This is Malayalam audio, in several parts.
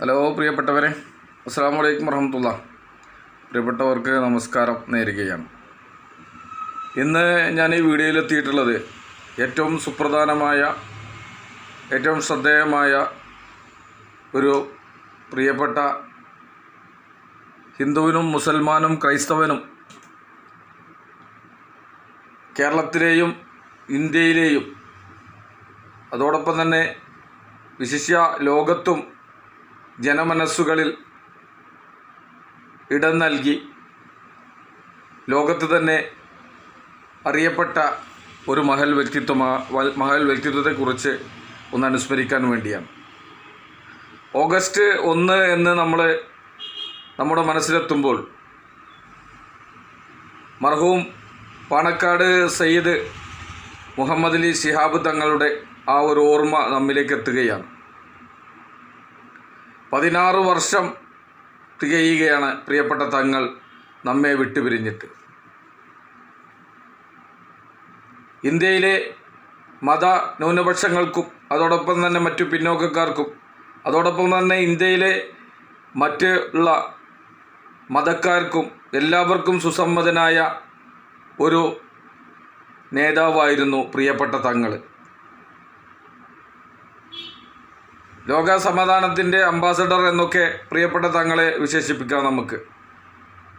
ഹലോ പ്രിയപ്പെട്ടവരെ. അസ്സാം വലൈക്കും വറഹമത്തുള്ള. പ്രിയപ്പെട്ടവർക്ക് നമസ്കാരം നേരുകയാണ്. ഇന്ന് ഞാൻ ഈ വീഡിയോയിൽ എത്തിയിട്ടുള്ളത് ഏറ്റവും സുപ്രധാനമായ ഏറ്റവും ശ്രദ്ധേയമായ ഒരു പ്രിയപ്പെട്ട ഹിന്ദുവിനും മുസൽമാനും ക്രൈസ്തവനും കേരളത്തിലെയും ഇന്ത്യയിലെയും അതോടൊപ്പം തന്നെ വിശിഷ്യ ലോകത്തും ജനമനസ്സുകളിൽ ഇടം നൽകി ലോകത്ത് തന്നെ അറിയപ്പെട്ട ഒരു മഹൽ വ്യക്തിത്വമാ മഹൽ വ്യക്തിത്വത്തെക്കുറിച്ച് ഒന്ന് അനുസ്മരിക്കാൻ വേണ്ടിയാണ്. ഓഗസ്റ്റ് ഒന്ന് എന്ന് നമ്മൾ നമ്മുടെ മനസ്സിലെത്തുമ്പോൾ മർഹൂം പാണക്കാട് സയ്യിദ് മുഹമ്മദ് അലി ശിഹാബ് തങ്ങളുടെ ആ ഒരു ഓർമ്മ നമ്മിലേക്ക് എത്തുകയാണ്. പതിനാറ് വർഷം തികയുകയാണ് പ്രിയപ്പെട്ട തങ്ങൾ നമ്മെ വിട്ടുപിരിഞ്ഞിട്ട്. ഇന്ത്യയിലെ മത ന്യൂനപക്ഷങ്ങൾക്കും അതോടൊപ്പം തന്നെ മറ്റു പിന്നോക്കക്കാർക്കും അതോടൊപ്പം തന്നെ ഇന്ത്യയിലെ മറ്റുള്ള മതക്കാർക്കും എല്ലാവർക്കും സുസമ്മതനായ ഒരു നേതാവായിരുന്നു പ്രിയപ്പെട്ട തങ്ങൾ. ലോക സമാധാനത്തിന്റെ അംബാസഡർ എന്നൊക്കെ പ്രിയപ്പെട്ട തങ്ങളെ വിശേഷിപ്പിക്കാം നമുക്ക്.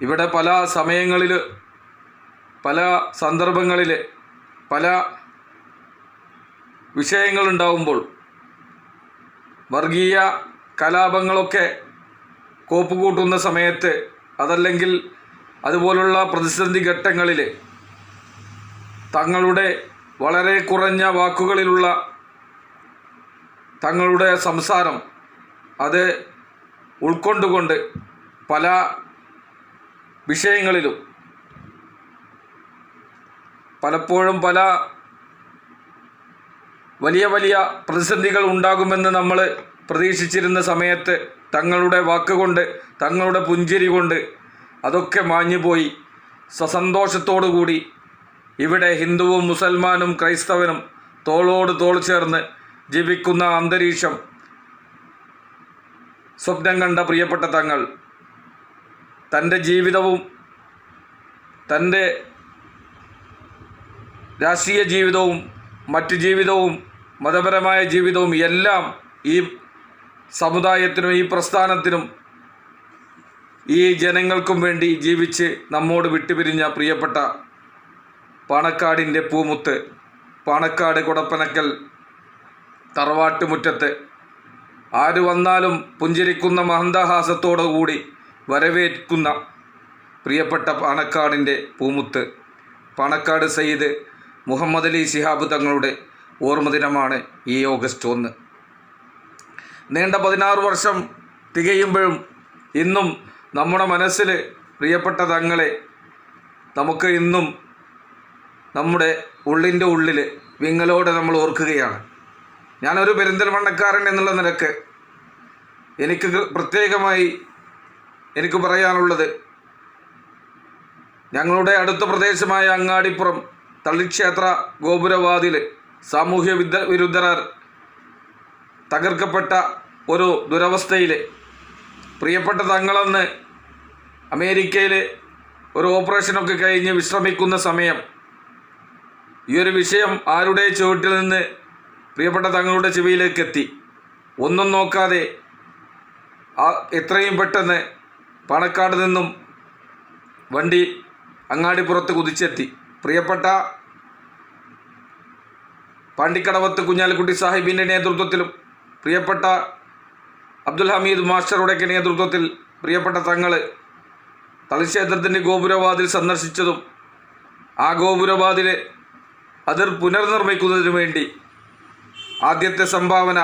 ഇവിടെ പല സമയങ്ങളിൽ പല സന്ദർഭങ്ങളിൽ പല വിഷയങ്ങളുണ്ടാവുമ്പോൾ വർഗീയ കലാപങ്ങളൊക്കെ കോപ്പുകൂട്ടുന്ന സമയത്ത് അതല്ലെങ്കിൽ അതുപോലുള്ള പ്രതിസന്ധി ഘട്ടങ്ങളിൽ തങ്ങളുടെ വളരെ കുറഞ്ഞ വാക്കുകളിലുള്ള തങ്ങളുടെ സംസാരം അത് ഉൾക്കൊണ്ടുകൊണ്ട് പല വിഷയങ്ങളിലും പലപ്പോഴും പല വലിയ വലിയ പ്രതിസന്ധികൾ ഉണ്ടാകുമെന്ന് നമ്മൾ പ്രതീക്ഷിച്ചിരുന്ന സമയത്ത് തങ്ങളുടെ വാക്കുകൊണ്ട് തങ്ങളുടെ പുഞ്ചിരി കൊണ്ട് അതൊക്കെ മാഞ്ഞുപോയി. സസന്തോഷത്തോടു കൂടി ഇവിടെ ഹിന്ദുവും മുസൽമാനും ക്രൈസ്തവനും തോളോട് തോൾ ചേർന്ന് ജീവിക്കുന്ന അന്തരീക്ഷം. സ്വപ്നം കണ്ട പ്രിയപ്പെട്ട തങ്ങൾ തന്റെ ജീവിതവും തന്റെ രാഷ്ട്രീയ ജീവിതവും മറ്റു ജീവിതവും മതപരമായ ജീവിതവും എല്ലാം ഈ സമുദായത്തിനും ഈ പ്രസ്ഥാനത്തിനും ഈ ജനങ്ങൾക്കും വേണ്ടി ജീവിച്ച് നമ്മോട് വിട്ടുപിരിഞ്ഞ പ്രിയപ്പെട്ട പാണക്കാടിന്റെ പൂമുത്ത് പാണക്കാട് കുടപ്പനക്കൽ തറവാട്ടുമുറ്റത്ത്. ആര് വന്നാലും പുഞ്ചിരിക്കുന്ന മഹന്തഹാസത്തോടുകൂടി വരവേൽക്കുന്ന പ്രിയപ്പെട്ട പാണക്കാടിന്റെ പൂമുത്ത്. പാണക്കാട് സയ്യിദ് മുഹമ്മദ് അലി ശിഹാബ് തങ്ങളുടെ ഓർമ്മദിനമാണ് ഈ ഓഗസ്റ്റ് ഒന്ന്. നീണ്ട പതിനാറ് വർഷം തികയുമ്പോഴും ഇന്നും നമ്മുടെ മനസ്സിൽ പ്രിയപ്പെട്ട തങ്ങളെ നമുക്ക് ഇന്നും നമ്മുടെ ഉള്ളിന്റെ ഉള്ളിൽ വിങ്ങലോടെ നമ്മൾ ഓർക്കുകയാണ്. ഞാനൊരു പെരിന്തൽമണ്ണക്കാരൻ എന്നുള്ള നിലയ്ക്ക് എനിക്ക് പ്രത്യേകമായി എനിക്ക് പറയാനുള്ളത് ഞങ്ങളുടെ അടുത്ത പ്രദേശമായ അങ്ങാടിപ്പുറം തള്ളിക്ഷേത്ര ഗോപുരവാതിൽ സാമൂഹ്യ വിദ്യ വിരുദ്ധരാർ തകർക്കപ്പെട്ട ഒരു ദുരവസ്ഥയിൽ പ്രിയപ്പെട്ട തങ്ങളെന്ന് അമേരിക്കയിൽ ഒരു ഓപ്പറേഷനൊക്കെ കഴിഞ്ഞ് വിശ്രമിക്കുന്ന സമയം ഈ ഒരു വിഷയം ആരുടെ ചുവട്ടിൽ നിന്ന് പ്രിയപ്പെട്ട തങ്ങളുടെ ചെവിയിലേക്ക് എത്തി ഒന്നും നോക്കാതെ എത്രയും പെട്ടെന്ന് പാണക്കാട് നിന്നും വണ്ടി അങ്ങാടിപ്പുറത്ത് കുതിച്ചെത്തി. പ്രിയപ്പെട്ട പാണ്ടിക്കടവത്ത് കുഞ്ഞാലിക്കുട്ടി സാഹിബിന്റെ നേതൃത്വത്തിലും പ്രിയപ്പെട്ട അബ്ദുൽ ഹമീദ് മാസ്റ്ററുടെയൊക്കെ നേതൃത്വത്തിൽ പ്രിയപ്പെട്ട തങ്ങൾ തളിക്ഷേത്രത്തിന്റെ ഗോപുരവാതിൽ സന്ദർശിച്ചതും ആ ഗോപുരവാതിൽ അതിർ പുനർനിർമ്മിക്കുന്നതിനു വേണ്ടി ആദ്യത്തെ സംഭാവന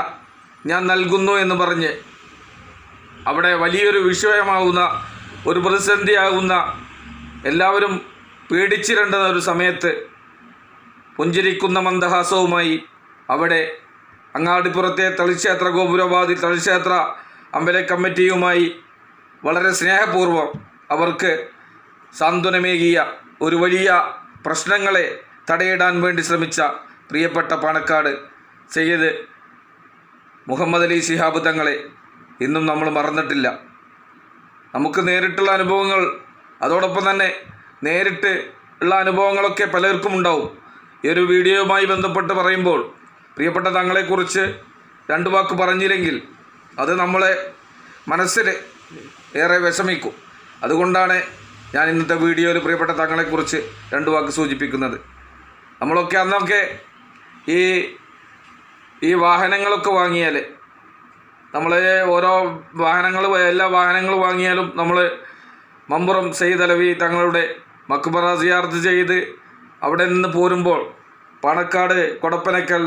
ഞാൻ നൽകുന്നു എന്ന് പറഞ്ഞ് അവിടെ വലിയൊരു വിഷയമാവുന്ന ഒരു പ്രതിസന്ധിയാകുന്ന എല്ലാവരും പേടിച്ചിരേണ്ടുന്ന ഒരു സമയത്ത് പുഞ്ചിരിക്കുന്ന മന്ദഹാസവുമായി അവിടെ അങ്ങാടിപ്പുറത്തെ തളിക്ഷേത്ര ഗോപുരവാദി തളിക്ഷേത്ര അമ്പല കമ്മിറ്റിയുമായി വളരെ സ്നേഹപൂർവം അവർക്ക് സാന്ത്വനമേകിയ ഒരു വലിയ പ്രശ്നങ്ങളെ തടയിടാൻ വേണ്ടി ശ്രമിച്ച പ്രിയപ്പെട്ട പാണക്കാട് സയ്യിദ് മുഹമ്മദ് അലി ശിഹാബ് തങ്ങളെ ഇന്നും നമ്മൾ മറന്നിട്ടില്ല. നമുക്ക് നേരിട്ടുള്ള അനുഭവങ്ങൾ അതോടൊപ്പം തന്നെ നേരിട്ട് ഉള്ള അനുഭവങ്ങളൊക്കെ പലർക്കും ഉണ്ടാവും. ഈ ഒരു വീഡിയോയുമായി ബന്ധപ്പെട്ട് പറയുമ്പോൾ പ്രിയപ്പെട്ട തങ്ങളെക്കുറിച്ച് രണ്ട് വാക്ക് പറഞ്ഞില്ലെങ്കിൽ അത് നമ്മളെ മനസ്സിൽ ഏറെ വിഷമിക്കും. അതുകൊണ്ടാണ് ഞാൻ ഇന്നത്തെ വീഡിയോയിൽ പ്രിയപ്പെട്ട തങ്ങളെക്കുറിച്ച് രണ്ട് വാക്ക് സൂചിപ്പിക്കുന്നത്. നമ്മളൊക്കെ അന്നൊക്കെ ഈ ഈ വാഹനങ്ങളൊക്കെ വാങ്ങിയാൽ നമ്മൾ ഓരോ വാഹനങ്ങൾ എല്ലാ വാഹനങ്ങൾ വാങ്ങിയാലും നമ്മൾ മമ്പുറം സെയ്ദ് അലവി തങ്ങളുടെ മക്ബറ സിയാർത്ത് ചെയ്ത് അവിടെ നിന്ന് പോരുമ്പോൾ പണക്കാട് കൊടപ്പനക്കൽ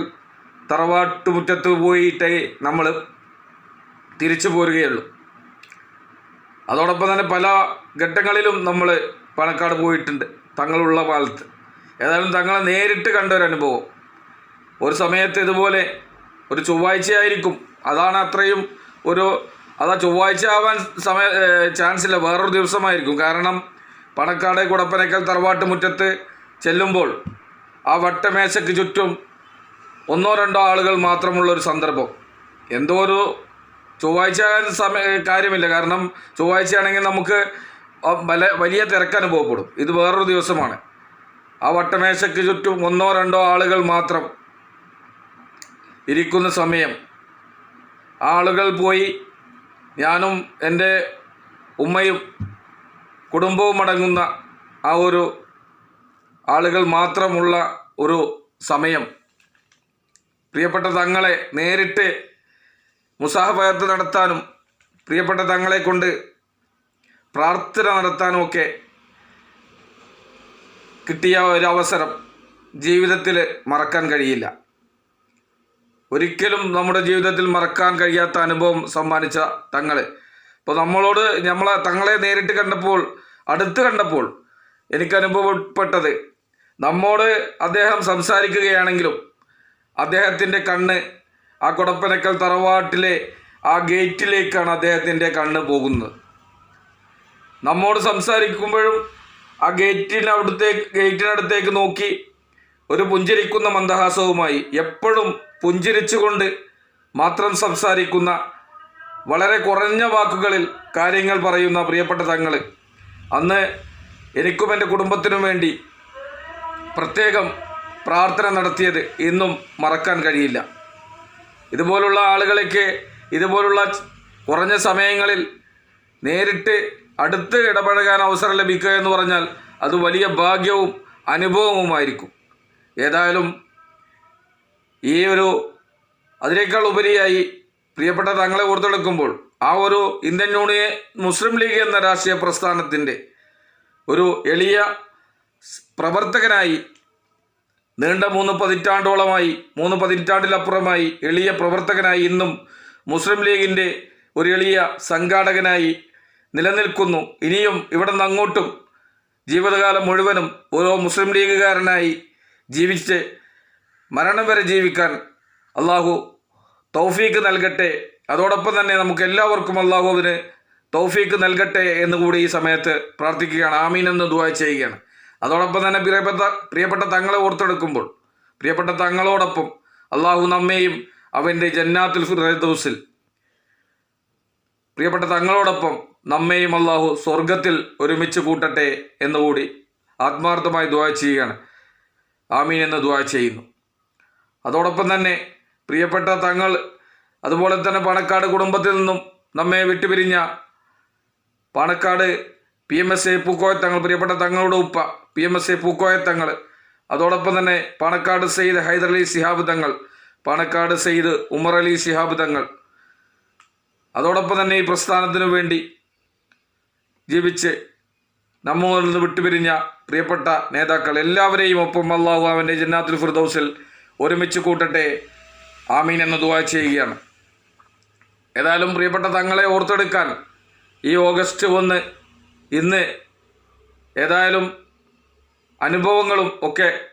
തറവാട്ടുമുറ്റത്ത് പോയിട്ടേ നമ്മൾ തിരിച്ചു പോരുകയുള്ളൂ. അതോടൊപ്പം തന്നെ പല ഘട്ടങ്ങളിലും നമ്മൾ പണക്കാട് പോയിട്ടുണ്ട് തങ്ങളുള്ള കാലത്ത്. ഏതായാലും തങ്ങളെ നേരിട്ട് കണ്ട ഒരു അനുഭവം. ഒരു സമയത്ത് ഇതുപോലെ ഒരു ചൊവ്വാഴ്ചയായിരിക്കും. അതാണ് അത്രയും ഒരു അതാ ചൊവ്വാഴ്ച ആവാൻ സമയ ചാൻസ് ഇല്ല. വേറൊരു ദിവസമായിരിക്കും. കാരണം പണക്കാട് കുടപ്പനക്കൽ തറവാട്ട് മുറ്റത്ത് ചെല്ലുമ്പോൾ ആ വട്ടമേശയ്ക്ക് ചുറ്റും ഒന്നോ രണ്ടോ ആളുകൾ മാത്രമുള്ള ഒരു സന്ദർഭം. എന്തോ ഒരു ചൊവ്വാഴ്ച സമയ കാര്യമില്ല. കാരണം ചൊവ്വാഴ്ചയാണെങ്കിൽ നമുക്ക് വല- വലിയ തിരക്ക് അനുഭവപ്പെടും. ഇത് വേറൊരു ദിവസമാണ്. ആ വട്ടമേശയ്ക്ക് ചുറ്റും ഒന്നോ രണ്ടോ ആളുകൾ മാത്രം ഇരിക്കുന്ന സമയം. ആളുകൾ പോയി. ഞാനും എന്റെ ഉമ്മയും കുടുംബവും അടങ്ങുന്ന ആ ഒരു ആളുകൾ മാത്രമുള്ള ഒരു സമയം. പ്രിയപ്പെട്ട തങ്ങളെ നേരിട്ട് മുസാഹബത്ത് നടത്താനും പ്രിയപ്പെട്ട തങ്ങളെ കൊണ്ട് പ്രാർത്ഥന നടത്താനും ഒക്കെ കിട്ടിയ ഒരവസരം ജീവിതത്തിൽ മറക്കാൻ കഴിയില്ല. ഒരിക്കലും നമ്മുടെ ജീവിതത്തിൽ മറക്കാൻ കഴിയാത്ത അനുഭവം സമ്മാനിച്ച തങ്ങളെ. അപ്പോൾ നമ്മളോട് നമ്മളെ തങ്ങളെ നേരിട്ട് കണ്ടപ്പോൾ അടുത്ത് കണ്ടപ്പോൾ എനിക്ക് അനുഭവപ്പെട്ടത് നമ്മോട് അദ്ദേഹം സംസാരിക്കുകയാണെങ്കിലും അദ്ദേഹത്തിന്റെ കണ്ണ് ആ കൊടപ്പനക്കൽ തറവാട്ടിലെ ആ ഗേറ്റിലേക്കാണ് അദ്ദേഹത്തിന്റെ കണ്ണ് പോകുന്നത്. നമ്മോട് സംസാരിക്കുമ്പോഴും ആ ഗേറ്റിനടുത്തേക്ക് ഗേറ്റിനടുത്തേക്ക് നോക്കി ഒരു പുഞ്ചിരിക്കുന്ന മന്ദഹാസവുമായി എപ്പോഴും പുഞ്ചിരിച്ചുകൊണ്ട് മാത്രം സംസാരിക്കുന്ന വളരെ കുറഞ്ഞ വാക്കുകളിൽ കാര്യങ്ങൾ പറയുന്ന പ്രിയപ്പെട്ട തങ്ങൾ അന്ന് എനിക്കും എന്റെ കുടുംബത്തിനും വേണ്ടി പ്രത്യേകം പ്രാർത്ഥന നടത്തിയത് ഇന്നും മറക്കാൻ കഴിയില്ല. ഇതുപോലുള്ള ആളുകളൊക്കെ ഇതുപോലുള്ള കുറഞ്ഞ സമയങ്ങളിൽ നേരിട്ട് അടുത്ത് ഇടപഴകാൻ അവസരം ലഭിക്കുക എന്ന് പറഞ്ഞാൽ അത് വലിയ ഭാഗ്യവും അനുഭവവുമായിരിക്കും. ഏതായാലും ഈ ഒരു അതിനേക്കാൾ ഉപരിയായി പ്രിയപ്പെട്ട തങ്ങളെ ഓർത്തെടുക്കുമ്പോൾ ആ ഒരു ഇന്ത്യൻ യൂണിയൻ മുസ്ലിം ലീഗ് എന്ന രാഷ്ട്രീയ പ്രസ്ഥാനത്തിന്റെ ഒരു എളിയ പ്രവർത്തകനായി നീണ്ട മൂന്ന് പതിറ്റാണ്ടോളമായി മൂന്ന് പതിറ്റാണ്ടിലപ്പുറമായി എളിയ പ്രവർത്തകനായി ഇന്നും മുസ്ലിം ലീഗിന്റെ ഒരു എളിയ സംഘാടകനായി നിലനിൽക്കുന്നു. ഇനിയും ഇവിടെ നിന്ന് അങ്ങോട്ടും ജീവിതകാലം മുഴുവനും ഓരോ മുസ്ലിം ലീഗുകാരനായി ജീവിച്ച് മരണം വരെ ജീവിക്കാൻ അള്ളാഹു തൗഫീക്ക് നൽകട്ടെ. അതോടൊപ്പം തന്നെ നമുക്ക് എല്ലാവർക്കും അള്ളാഹുവിന് തൗഫീക്ക് നൽകട്ടെ എന്ന് കൂടി ഈ സമയത്ത് പ്രാർത്ഥിക്കുകയാണ്. ആമീൻ എന്ന് ദുവാ ചെയ്യുകയാണ്. അതോടൊപ്പം തന്നെ പ്രിയപ്പെട്ട പ്രിയപ്പെട്ട തങ്ങളെ ഓർത്തെടുക്കുമ്പോൾ പ്രിയപ്പെട്ട തങ്ങളോടൊപ്പം അള്ളാഹു നമ്മെയും അവന്റെ ജന്നാത്തുൽ ഫിറദൗസിൽ പ്രിയപ്പെട്ട തങ്ങളോടൊപ്പം നമ്മെയും അള്ളാഹു സ്വർഗത്തിൽ ഒരുമിച്ച് കൂട്ടട്ടെ എന്നുകൂടി ആത്മാർത്ഥമായി ദുവാ ചെയ്യുകയാണ്. ആമീൻ എന്ന് ദുവാ ചെയ്യുന്നു. അതോടൊപ്പം തന്നെ പ്രിയപ്പെട്ട തങ്ങൾ അതുപോലെ തന്നെ പണക്കാട് കുടുംബത്തിൽ നിന്നും നമ്മെ വിട്ടുപിരിഞ്ഞ Panakkad P M S A Pookoya Thangal പ്രിയപ്പെട്ട തങ്ങളുടെ ഉപ്പ P M S A Pookoya Thangal അതോടൊപ്പം തന്നെ പാണക്കാട് സെയ്ദ് ഹൈദരലി സിഹാബ് തങ്ങൾ പാണക്കാട് സെയ്ദ് ഉമർ അലി സിഹാബ് തങ്ങൾ. അതോടൊപ്പം തന്നെ ഈ പ്രസ്ഥാനത്തിനു വേണ്ടി ജീവിച്ച് നമ്മളിൽ നിന്ന് വിട്ടുപിരിഞ്ഞ പ്രിയപ്പെട്ട നേതാക്കൾ എല്ലാവരെയും ഒപ്പം അള്ളാഹു അവന്റെ ജന്നാത്തുൽ ഫിർദൗസിൽ ഒരുമിച്ച് കൂട്ടട്ടെ. ആമീൻ എന്ന് ദുവാ ചെയ്യുകയാണ്. ഏതായാലും പ്രിയപ്പെട്ട തങ്ങളെ ഓർത്തെടുക്കാൻ ഈ ഓഗസ്റ്റ് ഒന്ന് ഇന്ന് ഏതായാലും അനുഭവങ്ങളും ഒക്കെ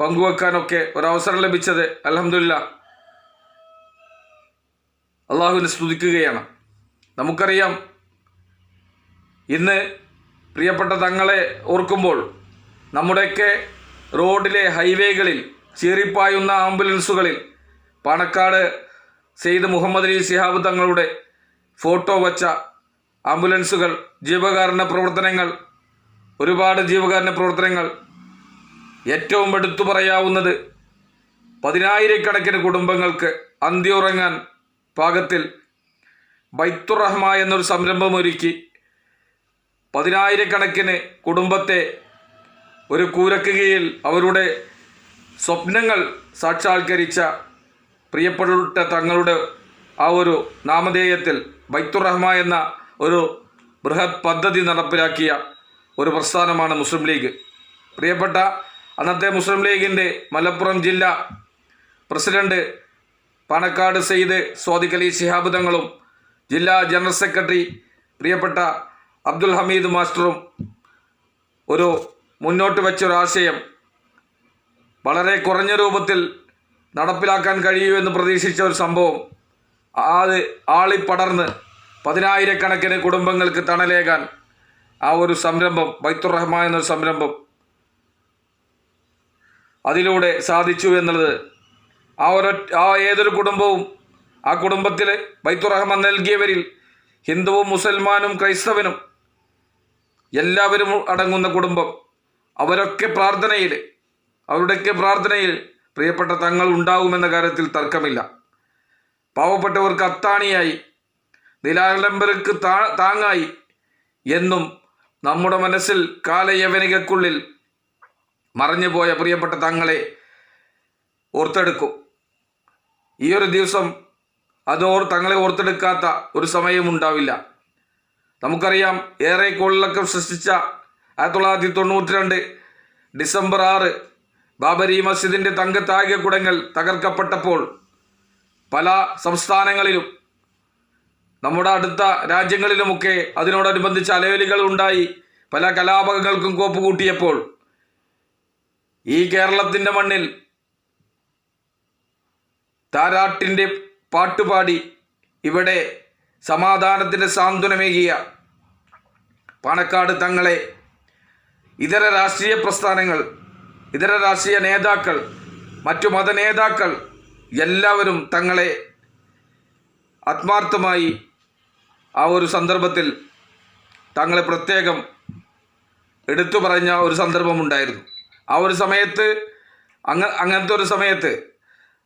പങ്കുവെക്കാനൊക്കെ ഒരവസരം ലഭിച്ചത് അലഹമില്ല അള്ളാഹുവിനെ സ്തുതിക്കുകയാണ്. നമുക്കറിയാം ഇന്ന് പ്രിയപ്പെട്ട തങ്ങളെ ഓർക്കുമ്പോൾ നമ്മുടെയൊക്കെ റോഡിലെ ഹൈവേകളിൽ ചീറിപ്പായുന്ന ആംബുലൻസുകളിൽ പാണക്കാട് സെയ്ദ് മുഹമ്മദ് അലി ശിഹാബ് തങ്ങളുടെ ഫോട്ടോ വച്ച ആംബുലൻസുകൾ ജീവകാരുണ്യ പ്രവർത്തനങ്ങൾ ഒരുപാട് ജീവകാരുണ്യ പ്രവർത്തനങ്ങൾ ഏറ്റവും എടുത്തു പറയാവുന്നത് പതിനായിരക്കണക്കിന് കുടുംബങ്ങൾക്ക് അന്തിയുറങ്ങാൻ പാകത്തിൽ ബൈത്തുറഹ്മ എന്നൊരു സംരംഭം ഒരുക്കി പതിനായിരക്കണക്കിന് കുടുംബത്തെ ഒരു കൂരക്കുകയിൽ അവരുടെ സ്വപ്നങ്ങൾ സാക്ഷാത്കരിച്ച പ്രിയപ്പെട്ട തങ്ങളുടെ ആ ഒരു നാമധേയത്തിൽ ബൈത്തുറഹ്മ എന്ന ഒരു ബൃഹത് പദ്ധതി നടപ്പിലാക്കിയ ഒരു പ്രസ്ഥാനമാണ് മുസ്ലിം ലീഗ്. പ്രിയപ്പെട്ട അന്നത്തെ മുസ്ലിം ലീഗിന്റെ മലപ്പുറം ജില്ല പ്രസിഡന്റ് പാണക്കാട് സെയ്ദ് സ്വാദിഖ് അലി ശിഹാബ് തങ്ങളും ജില്ലാ ജനറൽ സെക്രട്ടറി പ്രിയപ്പെട്ട അബ്ദുൽ ഹമീദ് മാസ്റ്ററും ഒരു മുന്നോട്ട് വെച്ചൊരാശയം വളരെ കുറഞ്ഞ രൂപത്തിൽ നടപ്പിലാക്കാൻ കഴിയൂ എന്ന് പ്രതീക്ഷിച്ച ഒരു സംഭവം. അത് ആളിപ്പടർന്ന് പതിനായിരക്കണക്കിന് കുടുംബങ്ങൾക്ക് തണലേകാൻ ആ ഒരു സംരംഭം ബൈത്തുർ റഹ്മാൻ എന്നൊരു സംരംഭം അതിലൂടെ സാധിച്ചു എന്നുള്ളത് ആ ഒരു ആ ഏതൊരു കുടുംബവും ആ കുടുംബത്തിൽ ബൈത്തുർ റഹ്മാൻ നൽകിയവരിൽ ഹിന്ദുവും മുസൽമാനും ക്രൈസ്തവനും എല്ലാവരും അടങ്ങുന്ന കുടുംബം. അവരൊക്കെ പ്രാർത്ഥനയിൽ അവരുടെയൊക്കെ പ്രാർത്ഥനയിൽ പ്രിയപ്പെട്ട തങ്ങൾ ഉണ്ടാവുമെന്ന കാര്യത്തിൽ തർക്കമില്ല. പാവപ്പെട്ടവർക്ക് അത്താണിയായി നിലാലംബർക്ക് താ താങ്ങായി എന്നും നമ്മുടെ മനസ്സിൽ കാലയവനികക്കുള്ളിൽ മറഞ്ഞുപോയ പ്രിയപ്പെട്ട തങ്ങളെ ഓർത്തെടുക്കും. ഈ ഒരു ദിവസം അത് ഓർ തങ്ങളെ ഓർത്തെടുക്കാത്ത ഒരു സമയം ഉണ്ടാവില്ല. നമുക്കറിയാം ഏറെ കൊള്ളക്കം സൃഷ്ടിച്ച ആയിരത്തി തൊള്ളായിരത്തി തൊണ്ണൂറ്റി രണ്ട് ഡിസംബർ ആറ് ബാബരി മസ്ജിദിന്റെ തങ്കത്താകിയ കുടങ്ങൾ തകർക്കപ്പെട്ടപ്പോൾ പല സംസ്ഥാനങ്ങളിലും നമ്മുടെ അടുത്ത രാജ്യങ്ങളിലുമൊക്കെ അതിനോടനുബന്ധിച്ച് അലവലികൾ ഉണ്ടായി പല കലാപകങ്ങൾക്കും കോപ്പ് കൂട്ടിയപ്പോൾ ഈ കേരളത്തിന്റെ മണ്ണിൽ താരാട്ടിന്റെ പാട്ടുപാടി ഇവിടെ സമാധാനത്തിന്റെ സാന്ത്വനമേകിയ പാണക്കാട് തങ്ങളെ ഇതര രാഷ്ട്രീയ പ്രസ്ഥാനങ്ങൾ ഇതര രാഷ്ട്രീയ നേതാക്കൾ മറ്റു മത നേതാക്കൾ എല്ലാവരും തങ്ങളെ ആത്മാർത്ഥമായി ആ ഒരു സന്ദർഭത്തിൽ തങ്ങളെ പ്രത്യേകം എടുത്തു പറഞ്ഞ ഒരു സന്ദർഭമുണ്ടായിരുന്നു. ആ ഒരു സമയത്ത് അങ്ങ അങ്ങനത്തെ ഒരു സമയത്ത്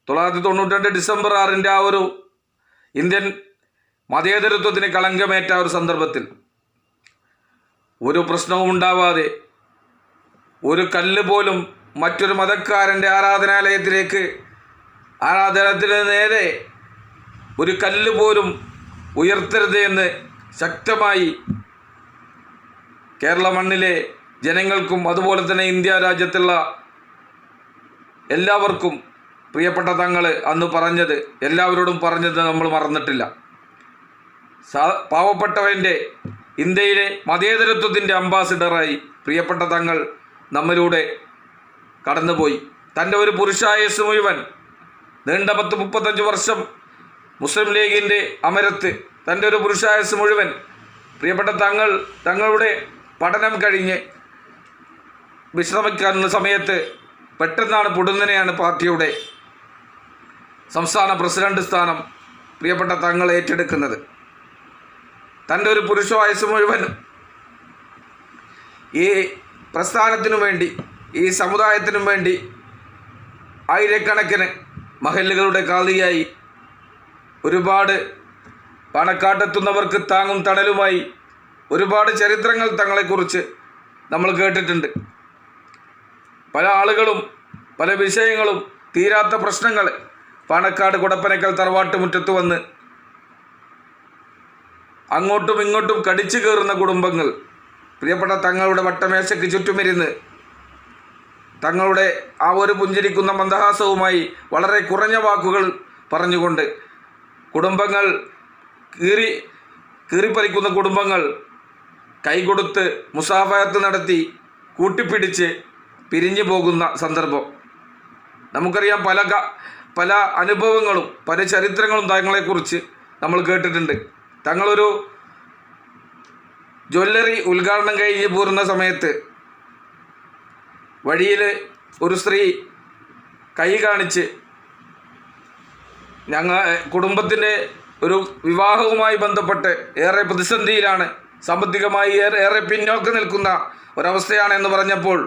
തൊള്ളായിരത്തി തൊണ്ണൂറ്റി ഡിസംബർ ആറിന്റെ ആ ഒരു ഇന്ത്യൻ മതേതരത്വത്തിന് കളങ്കമേറ്റ ഒരു സന്ദർഭത്തിൽ ഒരു പ്രശ്നവും ഉണ്ടാവാതെ ഒരു കല്ല് പോലും മറ്റൊരു മതക്കാരന്റെ ആരാധനാലയത്തിലേക്ക് ആരാധനത്തിന് നേരെ ഒരു കല്ല് പോലും ഉയർത്തരുത് എന്ന് ശക്തമായി കേരള മണ്ണിലെ ജനങ്ങൾക്കും അതുപോലെ തന്നെ ഇന്ത്യ രാജ്യത്തുള്ള എല്ലാവർക്കും പ്രിയപ്പെട്ട തങ്ങൾ അന്ന് പറഞ്ഞത് എല്ലാവരോടും പറഞ്ഞത് നമ്മൾ മറന്നിട്ടില്ല. സാ പാവപ്പെട്ടവന്റെ ഇന്ത്യയിലെ മതേതരത്വത്തിന്റെ അംബാസിഡറായി പ്രിയപ്പെട്ട തങ്ങൾ നമ്മിലൂടെ കടന്നുപോയി. തന്റെ ഒരു പുരുഷായസ് മുഴുവൻ നീണ്ട പത്ത് മുപ്പത്തഞ്ച് വർഷം മുസ്ലിം ലീഗിന്റെ അമരത്ത് തന്റെ ഒരു പുരുഷായസ് മുഴുവൻ പ്രിയപ്പെട്ട തങ്ങൾ തങ്ങളുടെ പഠനം കഴിഞ്ഞ് വിശ്രമിക്കാനുള്ള സമയത്ത് പെട്ടെന്നാണ് പൊടുന്നനെയാണ് പാർട്ടിയുടെ സംസ്ഥാന പ്രസിഡന്റ് സ്ഥാനം പ്രിയപ്പെട്ട തങ്ങൾ ഏറ്റെടുക്കുന്നത്. തന്റെ ഒരു പുരുഷ വയസ്സ് മുഴുവൻ ഈ പ്രസ്ഥാനത്തിനു വേണ്ടി ഈ സമുദായത്തിനും വേണ്ടി ആയിരക്കണക്കിന് മഹല്ലുകളുടെ കാതിയായി ഒരുപാട് പണക്കാട്ടെത്തുന്നവർക്ക് താങ്ങും തണലുമായി ഒരുപാട് ചരിത്രങ്ങൾ തങ്ങളെക്കുറിച്ച് നമ്മൾ കേട്ടിട്ടുണ്ട്. പല ആളുകളും പല വിഷയങ്ങളും തീരാത്ത പ്രശ്നങ്ങൾ പാണക്കാട് കുടപ്പനക്കൽ തറവാട്ട് മുറ്റത്ത് വന്ന് അങ്ങോട്ടും ഇങ്ങോട്ടും കടിച്ചു കയറുന്ന കുടുംബങ്ങൾ പ്രിയപ്പെട്ട തങ്ങളുടെ വട്ടമേശയ്ക്ക് ചുറ്റുമിരുന്ന് തങ്ങളുടെ ആ ഒരു പുഞ്ചിരിക്കുന്ന മന്ദഹാസവുമായി വളരെ കുറഞ്ഞ വാക്കുകൾ പറഞ്ഞുകൊണ്ട് കുടുംബങ്ങൾ കീറി കീറിപ്പറിക്കുന്ന കുടുംബങ്ങൾ കൈകൊടുത്ത് മുസാഫയത്ത് നടത്തി കൂട്ടിപ്പിടിച്ച് പിരിഞ്ഞു പോകുന്ന സന്ദർഭം. നമുക്കറിയാം പല പല അനുഭവങ്ങളും പല ചരിത്രങ്ങളും തങ്ങളെക്കുറിച്ച് നമ്മൾ കേട്ടിട്ടുണ്ട്. തങ്ങളൊരു ജ്വല്ലറി ഉദ്ഘാടനം കഴിഞ്ഞ് പോരുന്ന സമയത്ത് വഴിയിൽ ഒരു സ്ത്രീ കൈ കാണിച്ച് ഞങ്ങൾ കുടുംബത്തിന്റെ ഒരു വിവാഹവുമായി ബന്ധപ്പെട്ട് ഏറെ പ്രതിസന്ധിയിലാണ്. സാമ്പത്തികമായി ഏറെ ഏറെ പിന്നോക്കം നിൽക്കുന്ന ഒരവസ്ഥയാണ് എന്ന് പറഞ്ഞപ്പോൾ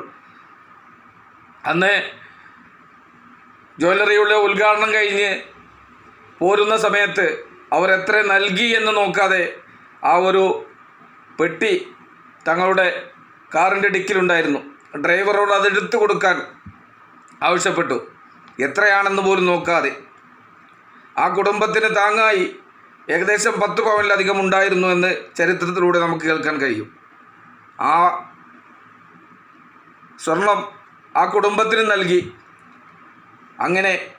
അന്ന് ജ്വല്ലറിയുടെ ഉദ്ഘാടനം കഴിഞ്ഞ് പോരുന്ന സമയത്ത് അവരെത്ര നൽകി എന്ന് നോക്കാതെ ആ ഒരു പെട്ടി തങ്ങളുടെ കാറിന്റെ ഡിക്കിലുണ്ടായിരുന്നു. ഡ്രൈവറോട് അത് എടുത്തു കൊടുക്കാൻ ആവശ്യപ്പെട്ടു. എത്രയാണെന്ന് പോലും നോക്കാതെ. ആ കുടുംബത്തിന് താങ്ങായി ഏകദേശം പത്ത് പവനിലധികം ഉണ്ടായിരുന്നു എന്ന് ചരിത്രത്തിലൂടെ നമുക്ക് കേൾക്കാൻ കഴിയും. ആ സ്വർണം ആ കുടുംബത്തിന് നൽകി. അങ്ങനെ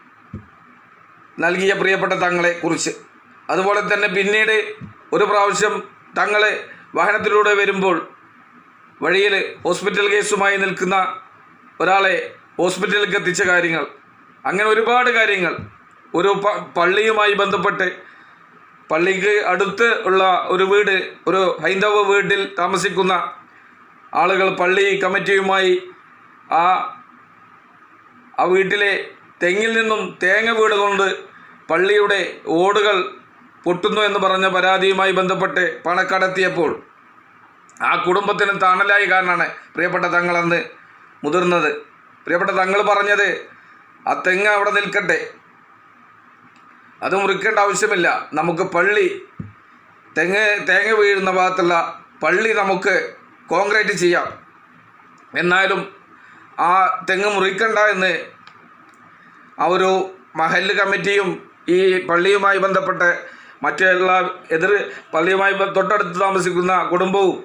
നൽകിയ പ്രിയപ്പെട്ട തങ്ങളെ കുറിച്ച്. അതുപോലെ തന്നെ പിന്നീട് ഒരു പ്രാവശ്യം തങ്ങളെ വാഹനത്തിലൂടെ വരുമ്പോൾ വഴിയിൽ ഹോസ്പിറ്റൽ കേസുമായി നിൽക്കുന്ന ഒരാളെ ഹോസ്പിറ്റലിലേക്ക് എത്തിച്ച കാര്യങ്ങൾ അങ്ങനെ ഒരുപാട് കാര്യങ്ങൾ. ഒരു പള്ളിയുമായി ബന്ധപ്പെട്ട് പള്ളിക്ക് അടുത്ത് ഉള്ള ഒരു വീട് ഒരു ഹൈന്ദവ വീട്ടിൽ താമസിക്കുന്ന ആളുകൾ പള്ളി കമ്മിറ്റിയുമായി ആ ആ വീട്ടിലെ തെങ്ങിൽ നിന്നും തേങ്ങ വീട് കൊണ്ട് പള്ളിയുടെ ഓടുകൾ പൊട്ടുന്നു എന്ന് പറഞ്ഞ പരാതിയുമായി ബന്ധപ്പെട്ട് പണക്കടത്തിയപ്പോൾ ആ കുടുംബത്തിന് തണലായി കാരണമാണ് പ്രിയപ്പെട്ട തങ്ങൾ തങ്ങളന്ന് മുതിർന്നത്. പ്രിയപ്പെട്ട തങ്ങൾ പറഞ്ഞത് ആ തെങ്ങ് അവിടെ നിൽക്കട്ടെ. അത് മുറിക്കേണ്ട ആവശ്യമില്ല. നമുക്ക് പള്ളി തെങ്ങ് തേങ്ങ വീഴുന്ന ഭാഗത്തുള്ള പള്ളി നമുക്ക് കോൺക്രീറ്റ് ചെയ്യാം. എന്നാലും ആ തെങ്ങ് മുറിക്കണ്ട എന്ന് ആ ഒരു മഹല്ല് കമ്മിറ്റിയും ഈ പള്ളിയുമായി ബന്ധപ്പെട്ട് മറ്റുള്ള എതിർ പള്ളിയുമായി തൊട്ടടുത്ത് താമസിക്കുന്ന കുടുംബവും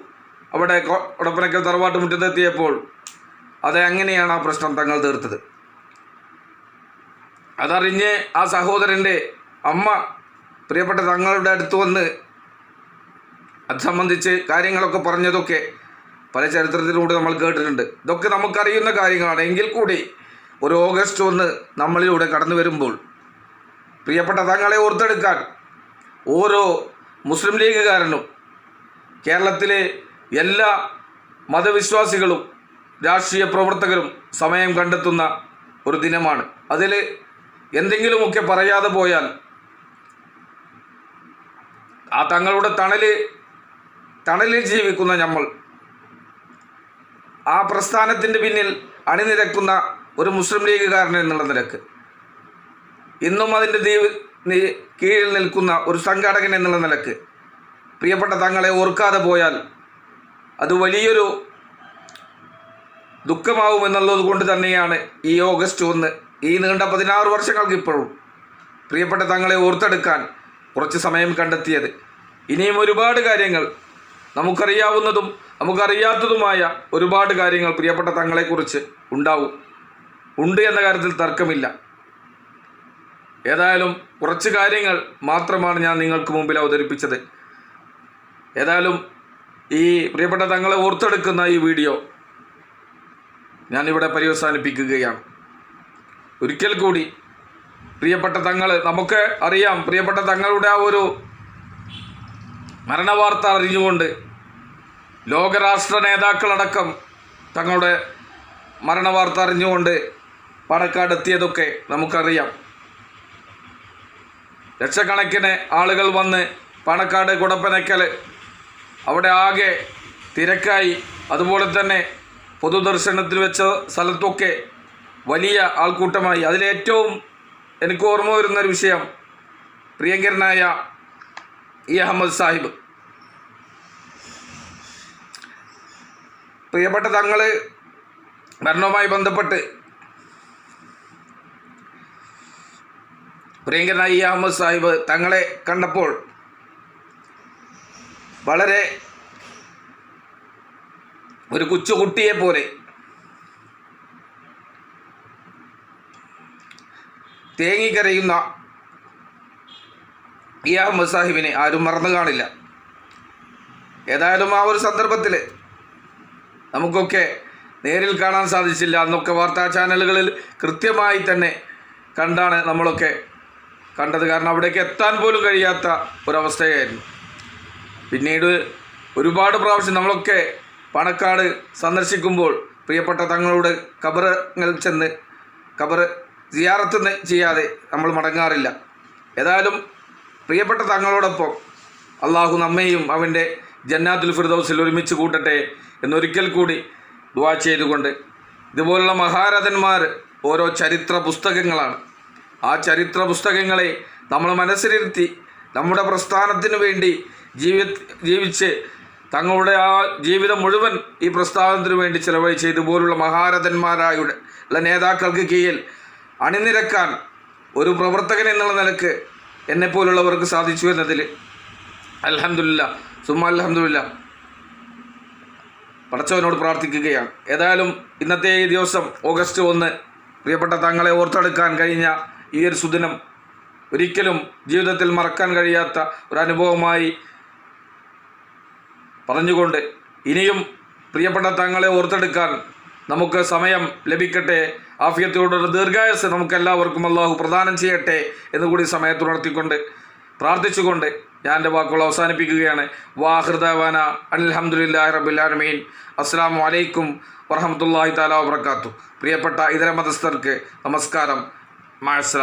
അവിടെ ഉടപ്പനക്കൽ തറവാട്ട് മുറ്റത്തെത്തിയപ്പോൾ അത് എങ്ങനെയാണ് ആ പ്രശ്നം തങ്ങൾ തീർത്തത്. അതറിഞ്ഞ് ആ സഹോദരന്റെ അമ്മ പ്രിയപ്പെട്ട തങ്ങളുടെ അടുത്ത് വന്ന് അത് സംബന്ധിച്ച് കാര്യങ്ങളൊക്കെ പറഞ്ഞതൊക്കെ പല ചരിത്രത്തിലൂടെ നമ്മൾ കേട്ടിട്ടുണ്ട്. ഇതൊക്കെ നമുക്കറിയുന്ന കാര്യങ്ങളാണ്. എങ്കിൽ കൂടി ഒരു ഓഗസ്റ്റ് ഒന്ന് നമ്മളിലൂടെ കടന്നു വരുമ്പോൾ പ്രിയപ്പെട്ട തങ്ങളെ ഓർത്തെടുക്കാൻ ഓരോ മുസ്ലിം ലീഗുകാരനും കേരളത്തിലെ എല്ലാ മതവിശ്വാസികളും രാഷ്ട്രീയ പ്രവർത്തകരും സമയം കണ്ടെത്തുന്ന ഒരു ദിനമാണ്. അതിൽ എന്തെങ്കിലുമൊക്കെ പറയാതെ പോയാൽ ആ തങ്ങളുടെ തണൽ തണലിൽ ജീവിക്കുന്ന നമ്മൾ ആ പ്രസ്ഥാനത്തിന്റെ പിന്നിൽ അണിനിരക്കുന്ന ഒരു മുസ്ലിം ലീഗുകാരൻ എന്നുള്ള നിരക്ക്. ഇന്നും അതിന്റെ ദീവ് നി- കീഴിൽ നിൽക്കുന്ന ഒരു സംഘാടകൻ എന്നുള്ള നിലയ്ക്ക്. പ്രിയപ്പെട്ട തങ്ങളെ ഓർക്കാതെ പോയാൽ അത് വലിയൊരു ദുഃഖമാവും എന്നുള്ളത് കൊണ്ട് തന്നെയാണ് ഈ ഓഗസ്റ്റ് ഒന്ന് ഈ നീണ്ട പതിനാറ് വർഷങ്ങൾക്ക് ഇപ്പോഴും പ്രിയപ്പെട്ട തങ്ങളെ ഓർത്തെടുക്കാൻ കുറച്ച് സമയം കണ്ടെത്തിയത്. ഇനിയും ഒരുപാട് കാര്യങ്ങൾ നമുക്കറിയാവുന്നതും നമുക്കറിയാത്തതുമായ ഒരുപാട് കാര്യങ്ങൾ പ്രിയപ്പെട്ട തങ്ങളെക്കുറിച്ച് ഉണ്ടാവും. ഉണ്ട് എന്ന കാര്യത്തിൽ തർക്കമില്ല. ഏതായാലും കുറച്ച് കാര്യങ്ങൾ മാത്രമാണ് ഞാൻ നിങ്ങൾക്ക് മുമ്പിൽ അവതരിപ്പിച്ചത്. ഏതായാലും ഈ പ്രിയപ്പെട്ട തങ്ങളെ ഓർത്തെടുക്കുന്ന ഈ വീഡിയോ ഞാനിവിടെ പര്യവസാനിപ്പിക്കുകയാണ്. ഒരിക്കൽ കൂടി പ്രിയപ്പെട്ട തങ്ങൾ നമുക്ക് അറിയാം പ്രിയപ്പെട്ട തങ്ങളുടെ ആ ഒരു മരണവാർത്ത അറിഞ്ഞുകൊണ്ട് ലോകരാഷ്ട്ര നേതാക്കളടക്കം തങ്ങളുടെ മരണവാർത്ത അറിഞ്ഞുകൊണ്ട് പാണക്കാട് എത്തിയതൊക്കെ നമുക്കറിയാം. ലക്ഷക്കണക്കിന് ആളുകൾ വന്ന് പാണക്കാട് കുടപ്പനക്കൽ അവിടെ ആകെ തിരക്കായി. അതുപോലെ തന്നെ പൊതുദർശനത്തിൽ വെച്ച സ്ഥലത്തൊക്കെ വലിയ ആൾക്കൂട്ടമായി. അതിലേറ്റവും എനിക്ക് ഓർമ്മ വരുന്നൊരു വിഷയം പ്രിയങ്കരനായ ഇ അഹമ്മദ് സാഹിബ്. പ്രിയപ്പെട്ട തങ്ങൾ മരണവുമായി ബന്ധപ്പെട്ട് പ്രിയങ്കരനായ അഹമ്മദ് സാഹിബ് തങ്ങളെ കണ്ടപ്പോൾ വളരെ ഒരു കൊച്ചുകുട്ടിയെ പോലെ തേങ്ങിക്കരയുന്ന ഇ അഹമ്മദ് സാഹിബിനെ ആരും മറന്നു കാണില്ല. ഏതായാലും ആ ഒരു സന്ദർഭത്തിൽ നമുക്കൊക്കെ നേരിൽ കാണാൻ സാധിച്ചില്ല. അന്നൊക്കെ വാർത്താ ചാനലുകളിൽ കൃത്യമായി തന്നെ കണ്ടാണ് നമ്മളൊക്കെ കണ്ടത് കാരണം അവിടേക്ക് എത്താൻ പോലും കഴിയാത്ത ഒരവസ്ഥയായിരുന്നു. പിന്നീട് ഒരുപാട് പ്രാവശ്യം നമ്മളൊക്കെ പണക്കാട് സന്ദർശിക്കുമ്പോൾ പ്രിയപ്പെട്ട തങ്ങളുടെ കബറങ്ങൾ ചെന്ന് കബർ സിയാറത്ത് ചെയ്യാതെ നമ്മൾ മടങ്ങാറില്ല. ഏതായാലും പ്രിയപ്പെട്ട തങ്ങളോടൊപ്പം അള്ളാഹു നമ്മയും അവന്റെ ജന്നാത്തുൽ ഫിർദൗസിൽ ഒരുമിച്ച് കൂട്ടട്ടെ എന്നൊരിക്കൽ കൂടി ദുവാ ചെയ്തുകൊണ്ട് ഇതുപോലുള്ള മഹാരഥന്മാർ ഓരോ ചരിത്ര പുസ്തകങ്ങളാണ്. ആ ചരിത്ര പുസ്തകങ്ങളെ നമ്മൾ മനസ്സിലിരുത്തി നമ്മുടെ പ്രസ്ഥാനത്തിന് വേണ്ടി ജീവി ജീവിച്ച് തങ്ങളുടെ ആ ജീവിതം മുഴുവൻ ഈ പ്രസ്ഥാനത്തിനു വേണ്ടി ചിലവഴിച്ച് ഇതുപോലുള്ള മഹാരഥന്മാരായുടെ ഉള്ള നേതാക്കൾക്ക് കീഴിൽ അണിനിരക്കാൻ ഒരു പ്രവർത്തകൻ എന്നുള്ള നിലയ്ക്ക് എന്നെപ്പോലുള്ളവർക്ക് സാധിച്ചു എന്നതിൽ അലഹമില്ല സുമ അലഹമില്ല പടച്ചവനോട് പ്രാർത്ഥിക്കുകയാണ്. ഏതായാലും ഇന്നത്തെ ഈ ദിവസം ഓഗസ്റ്റ് ഒന്ന് പ്രിയപ്പെട്ട തങ്ങളെ ഓർത്തെടുക്കാൻ കഴിഞ്ഞ ഈ ഒരു സുദിനം ഒരിക്കലും ജീവിതത്തിൽ മറക്കാൻ കഴിയാത്ത ഒരു അനുഭവമായി പറഞ്ഞുകൊണ്ട് ഇനിയും പ്രിയപ്പെട്ട തങ്ങളെ ഓർത്തെടുക്കാൻ നമുക്ക് സമയം ലഭിക്കട്ടെ. ആഫിയത്തോടൊരു ദീർഘായസ് നമുക്ക് എല്ലാവർക്കും അള്ളാഹു പ്രദാനം ചെയ്യട്ടെ എന്നുകൂടി സമയത്തുണർത്തിക്കൊണ്ട് പ്രാർത്ഥിച്ചുകൊണ്ട് ഞാൻ എന്റെ വാക്കുകൾ അവസാനിപ്പിക്കുകയാണ്. വാഹൃദാന അലഹമുല്ലാ റബുല്ലാലമീൻ അസ്സാം വലൈക്കും വറഹമത്തല്ലാഹി താല വാബർക്കാത്തു പ്രിയപ്പെട്ട ഇതര മതസ്ഥർക്ക് നമസ്കാരം. mais